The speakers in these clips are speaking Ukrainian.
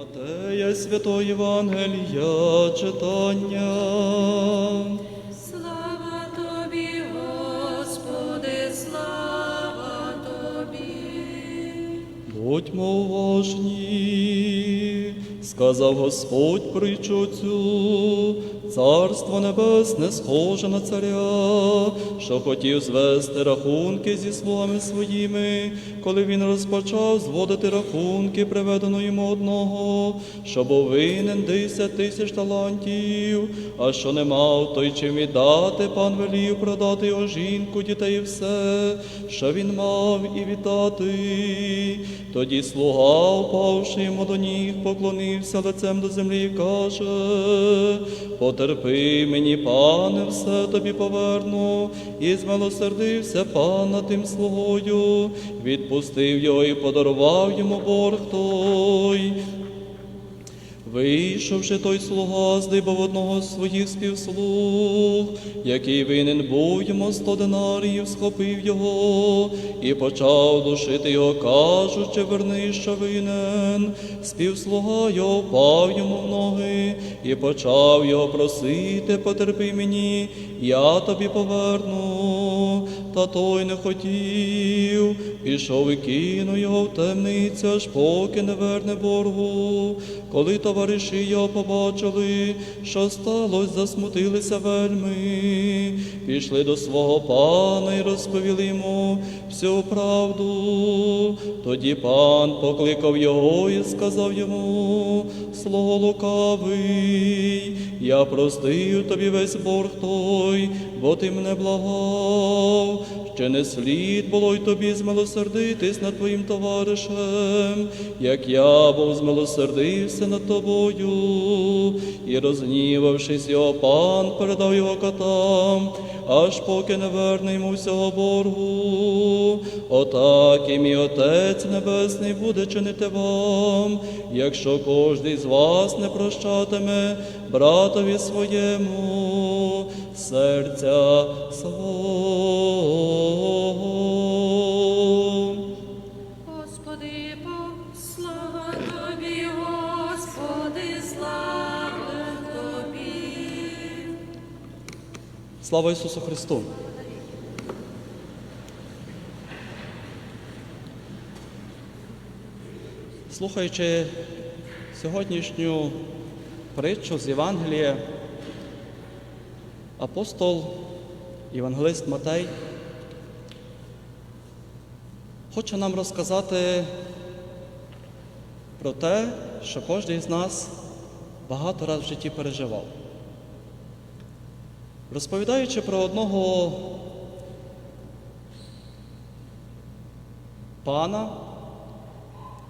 Матея Святої Євангелія читання. Слава тобі, Господи, слава тобі. Будьмо уважні, сказав Господь притчу цю, царство небесне схоже на царя, що хотів звести рахунки зі слугами своїми, коли він розпочав зводити рахунки, приведено йому одного, що був винен десять тисяч талантів, а що не мав, той чим віддати, пан велів продати його жінку, дітей і все, що він мав, і віддати. Тоді слуга, впавши йому до ніг, поклонився лицем до землі і каже, потерпи мені, пане, все тобі поверну, і змилосердився пана тим слугою, відпустив його і подарував йому борг той. Вийшовши той слуга, здибав одного з своїх співслуг, який винен був йому сто динаріїв, схопив його і почав душити його, кажучи, верни, що винен. Співслуга його впав йому в ноги і почав його просити, потерпи мені, я тобі поверну. Та той не хотів, пішов і кинув його в темницю, аж поки не верне боргу. Коли товариші його побачили, що сталося, засмутилися вельми, пішли до свого пана і розповіли йому всю правду. Тоді пан покликав його і сказав йому, слово лукавий, я простию тобі весь борг той, бо ти мене благав. Чи не слід було й тобі змилосердитись над твоїм товаришем, як я був змилосердився над тобою, і розгнівавшись його пан, передав його котам, аж поки не верне йому всього боргу. Отак і мій Отець Небесний буде чинити вам, якщо кожний з вас не прощатиме братові своєму серця свого. Слава Ісусу Христу! Слухаючи сьогоднішню притчу з Євангелія, апостол Євангелист Матей хоче нам розказати про те, що кожен з нас багато разів в житті переживав. Розповідаючи про одного пана,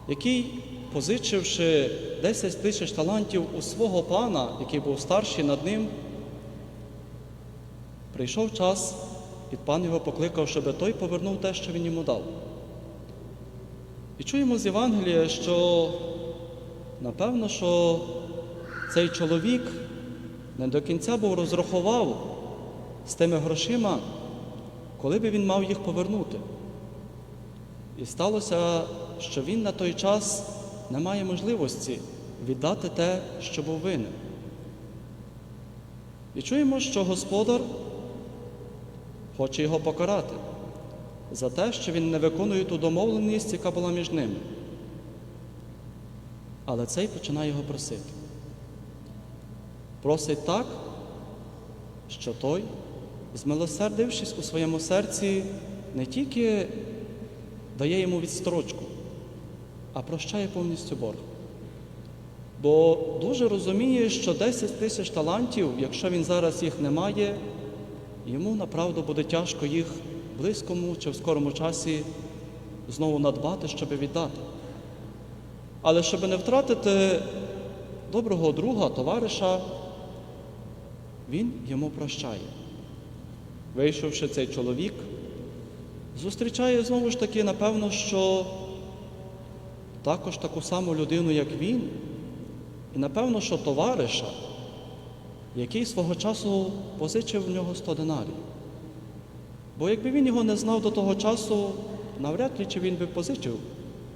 який, позичивши 10 тисяч талантів у свого пана, який був старший над ним, прийшов час, і пан його покликав, щоб той повернув те, що він йому дав. І чуємо з Євангелія, що напевно, що цей чоловік не до кінця був розрахував з тими грошима, коли би він мав їх повернути. І сталося, що він на той час не має можливості віддати те, що був винен. І чуємо, що господар хоче його покарати за те, що він не виконує ту домовленість, яка була між ними. Але цей починає його просити. Просить так, що той, змилосердившись у своєму серці, не тільки дає йому відстрочку, а прощає повністю борг. Бо дуже розуміє, що 10 тисяч талантів, якщо він зараз їх не має, йому направду буде тяжко їх близькому чи в скорому часі знову надбати, щоб віддати. Але щоб не втратити доброго друга, товариша, він йому прощає. Вийшовши цей чоловік, зустрічає знову ж таки, напевно, що також таку саму людину, як він, і напевно, що товариша, який свого часу позичив в нього 100 динарів. Бо якби він його не знав до того часу, навряд ли чи він би позичив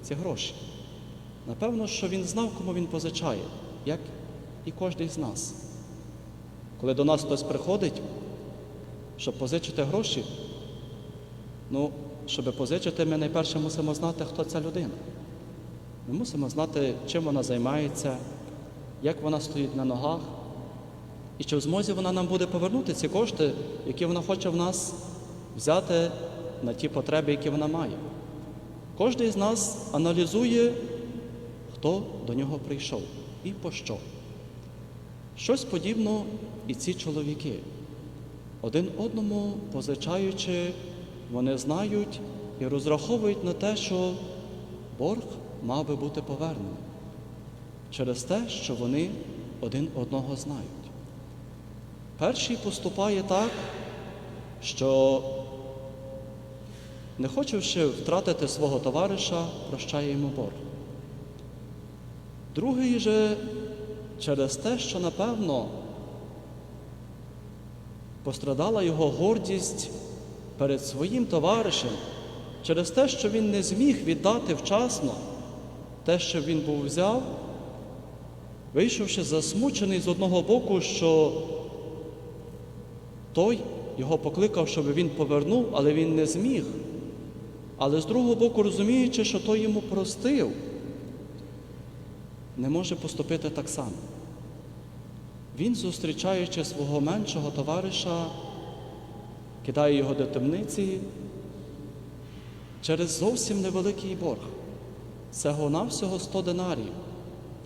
ці гроші. Напевно, що він знав, кому він позичає, як і кожен з нас. Коли до нас хтось приходить, щоб позичити гроші, ну, щоб позичити, ми найперше мусимо знати, хто ця людина. Ми мусимо знати, чим вона займається, як вона стоїть на ногах, і чи в змозі вона нам буде повернути ці кошти, які вона хоче в нас взяти на ті потреби, які вона має. Кожен з нас аналізує, хто до нього прийшов і по що. Щось подібно і ці чоловіки. Один одному позичаючи, вони знають і розраховують на те, що борг мав би бути повернений через те, що вони один одного знають. Перший поступає так, що, не хочучи втратити свого товариша, прощає йому борг. Другий же через те, що, напевно, пострадала його гордість перед своїм товаришем, через те, що він не зміг віддати вчасно те, що він був взяв, вийшовши засмучений з одного боку, що той його покликав, щоб він повернув, але він не зміг. Але з другого боку, розуміючи, що той йому простив, не може поступити так само. Він, зустрічаючи свого меншого товариша, кидає його до темниці через зовсім невеликий борг. Всього навсього 100 динарів.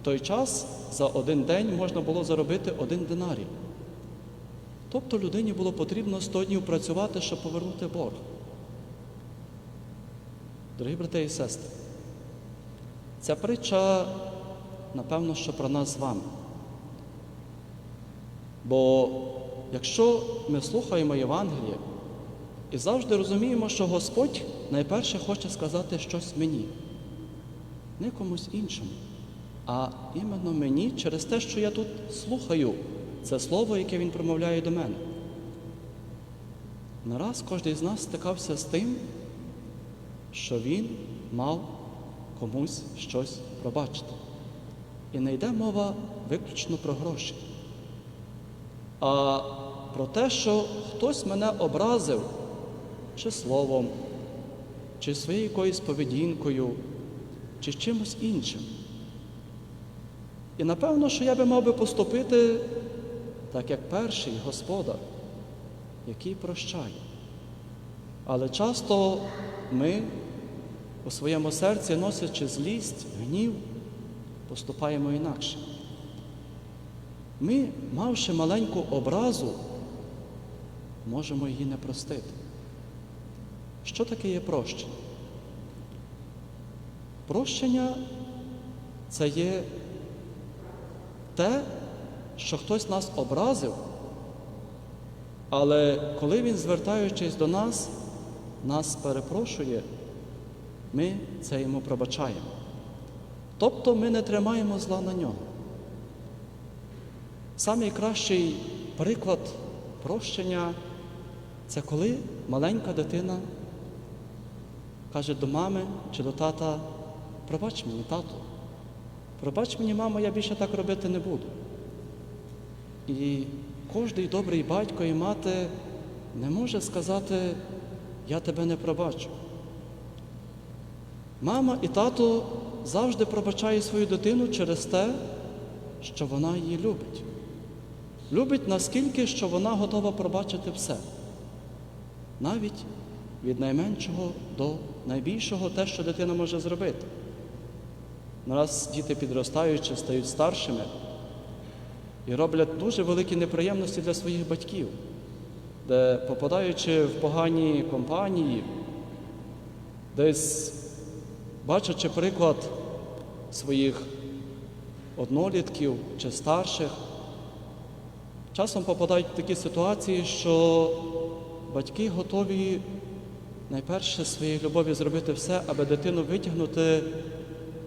В той час за один день можна було заробити один динарій. Тобто людині було потрібно 100 днів працювати, щоб повернути борг. Дорогі брати і сестри, ця притча, напевно, що про нас з вами. Бо якщо ми слухаємо Євангеліє і завжди розуміємо, що Господь найперше хоче сказати щось мені, не комусь іншому, а іменно мені через те, що я тут слухаю це слово, яке Він промовляє до мене. Нараз кожен з нас стикався з тим, що він мав комусь щось пробачити. І не йде мова виключно про гроші, а про те, що хтось мене образив чи словом, чи своєю якоюсь поведінкою, чи чимось іншим. І напевно, що я би мав би поступити так, як перший господар, який прощає. Але часто ми у своєму серці, носячи злість, гнів, поступаємо інакше. Ми, мавши маленьку образу, можемо її не простити. Що таке є прощення? Прощення це є те, що хтось нас образив, але коли він, звертаючись до нас, нас перепрошує, ми це йому пробачаємо. Тобто ми не тримаємо зла на нього. Самий кращий приклад прощення це коли маленька дитина каже до мами чи до тата, пробач мені, тату, пробач мені, мамо, я більше так робити не буду. І кожний добрий батько і мати не може сказати, я тебе не пробачу. Мама і тато завжди пробачає свою дитину через те, що вона її любить. Любить наскільки, що вона готова пробачити все. Навіть від найменшого до найбільшого те, що дитина може зробити. Нараз діти підростаючи, стають старшими і роблять дуже великі неприємності для своїх батьків, де, попадаючи в погані компанії, десь бачачи приклад своїх однолітків чи старших, часом попадають в такі ситуації, що батьки готові найперше своєї любові зробити все, аби дитину витягнути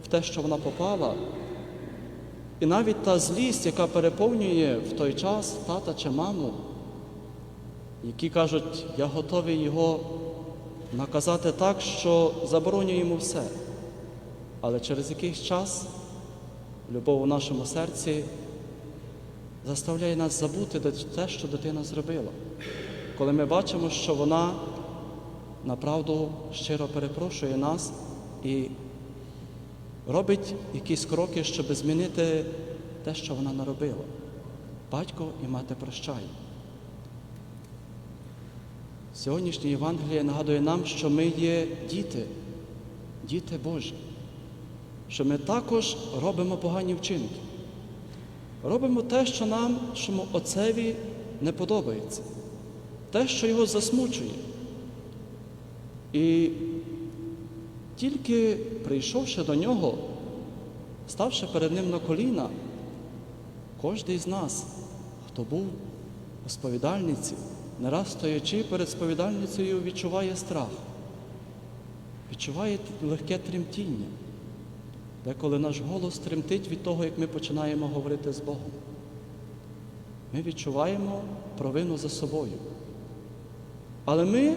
в те, що вона попала. І навіть та злість, яка переповнює в той час тата чи маму, які кажуть, я готовий його наказати так, що забороню йому все. Але через якийсь час любов у нашому серці заставляє нас забути те, що дитина зробила. Коли ми бачимо, що вона направду щиро перепрошує нас і робить якісь кроки, щоб змінити те, що вона наробила. Батько і мати прощає. Сьогоднішнє Євангеліє нагадує нам, що ми є діти, діти Божі, що ми також робимо погані вчинки. Робимо те, що нам, що отцеві не подобається, те, що його засмучує. І тільки прийшовши до нього, ставши перед ним на коліна, кожен з нас, хто був у сповідальниці, не раз стоячи перед сповідальницею, відчуває страх, відчуває легке тремтіння, деколи наш голос тремтить від того, як ми починаємо говорити з Богом. Ми відчуваємо провину за собою. Але ми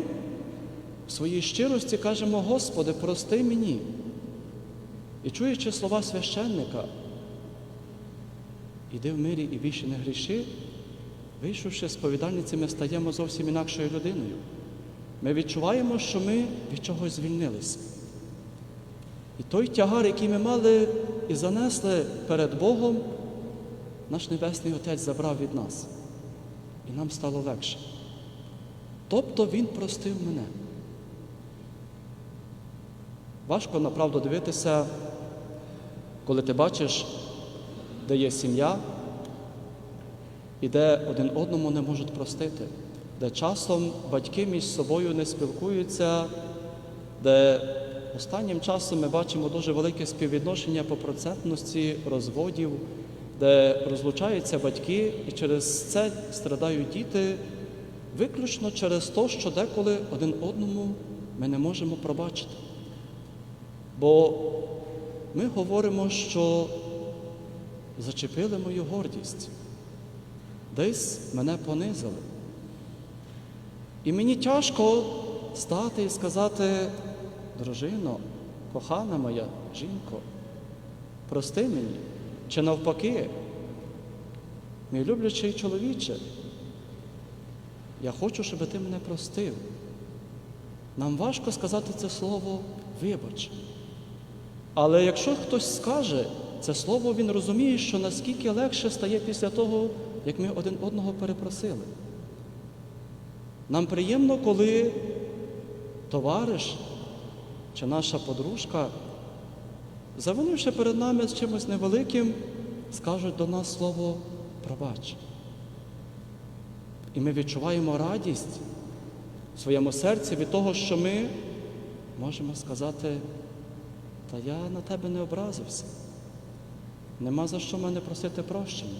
в своїй щирості кажемо, Господи, прости мені. І чуючи слова священника, іди в мирі і більше не гріши, вийшовши з повідальниці, ми стаємо зовсім інакшою людиною. Ми відчуваємо, що ми від чогось звільнилися. І той тягар, який ми мали і занесли перед Богом, наш Небесний Отець забрав від нас. І нам стало легше. Тобто Він простив мене. Важко направду дивитися, коли ти бачиш, де є сім'я, і де один одному не можуть простити, де часом батьки між собою не спілкуються, де останнім часом ми бачимо дуже велике співвідношення по процентності розводів, де розлучаються батьки, і через це страдають діти виключно через те, що деколи один одному ми не можемо пробачити. Бо ми говоримо, що зачепили мою гордість, десь мене понизили. І мені тяжко стати і сказати, дружино, кохана моя жінко, прости мені, чи навпаки, мій люблячий чоловіче, я хочу, щоб ти мене простив. Нам важко сказати це слово вибач. Але якщо хтось скаже це слово, він розуміє, що наскільки легше стає після того, як ми один одного перепросили. Нам приємно, коли товариш чи наша подружка, завинивши перед нами з чимось невеликим, скажуть до нас слово пробач. І ми відчуваємо радість в своєму серці від того, що ми можемо сказати, та я на тебе не образився. Нема за що мене просити прощення.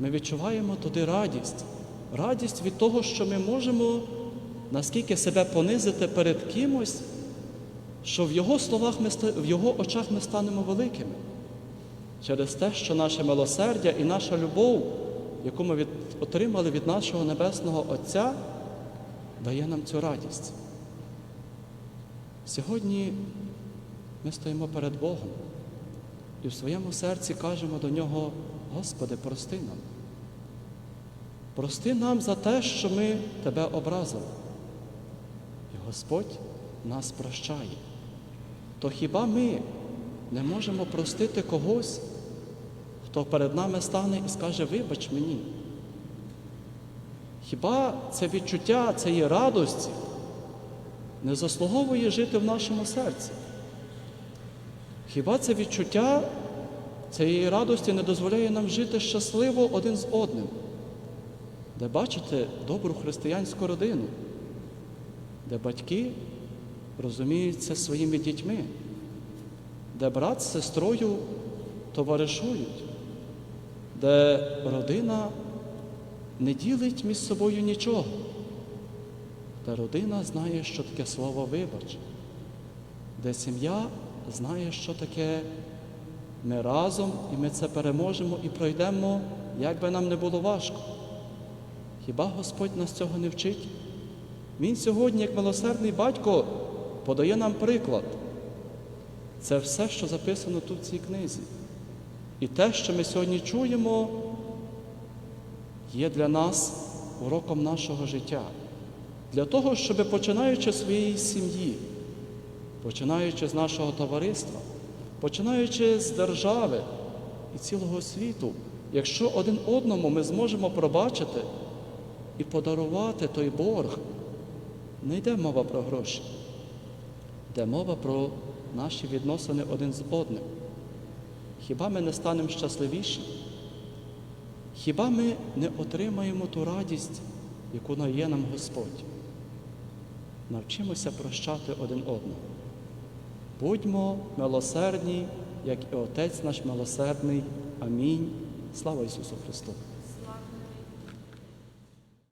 Ми відчуваємо туди радість, радість від того, що ми можемо наскільки себе понизити перед кимось, що в його словах ми в його очах ми станемо великими. Через те, що наше милосердя і наша любов, яку ми від, отримали від нашого Небесного Отця, дає нам цю радість. Сьогодні ми стоїмо перед Богом і в своєму серці кажемо до Нього, Господи, прости нам. Прости нам за те, що ми Тебе образили. І Господь нас прощає. То хіба ми не можемо простити когось, хто перед нами стане і скаже, вибач мені? Хіба це відчуття цієї радості не заслуговує жити в нашому серці? Хіба це відчуття цієї радості не дозволяє нам жити щасливо один з одним, де бачите добру християнську родину, де батьки розуміються своїми дітьми, де брат з сестрою товаришують, де родина не ділить між собою нічого, де родина знає, що таке слово вибач, де сім'я знає, що таке ми разом, і ми це переможемо і пройдемо, як би нам не було важко. Хіба Господь нас цього не вчить? Він сьогодні, як милосердний батько, подає нам приклад. Це все, що записано тут в цій книзі. І те, що ми сьогодні чуємо, є для нас уроком нашого життя. Для того, щоб починаючи з своєї сім'ї, починаючи з нашого товариства, починаючи з держави і цілого світу, якщо один одному ми зможемо пробачити і подарувати той борг, не йде мова про гроші, йде мова про наші відносини один з одним. Хіба ми не станемо щасливіші? Хіба ми не отримаємо ту радість, яку дає нам Господь? Навчимося прощати один одного. Будьмо милосердні, як і Отець наш милосердний. Амінь. Слава Ісусу Христу!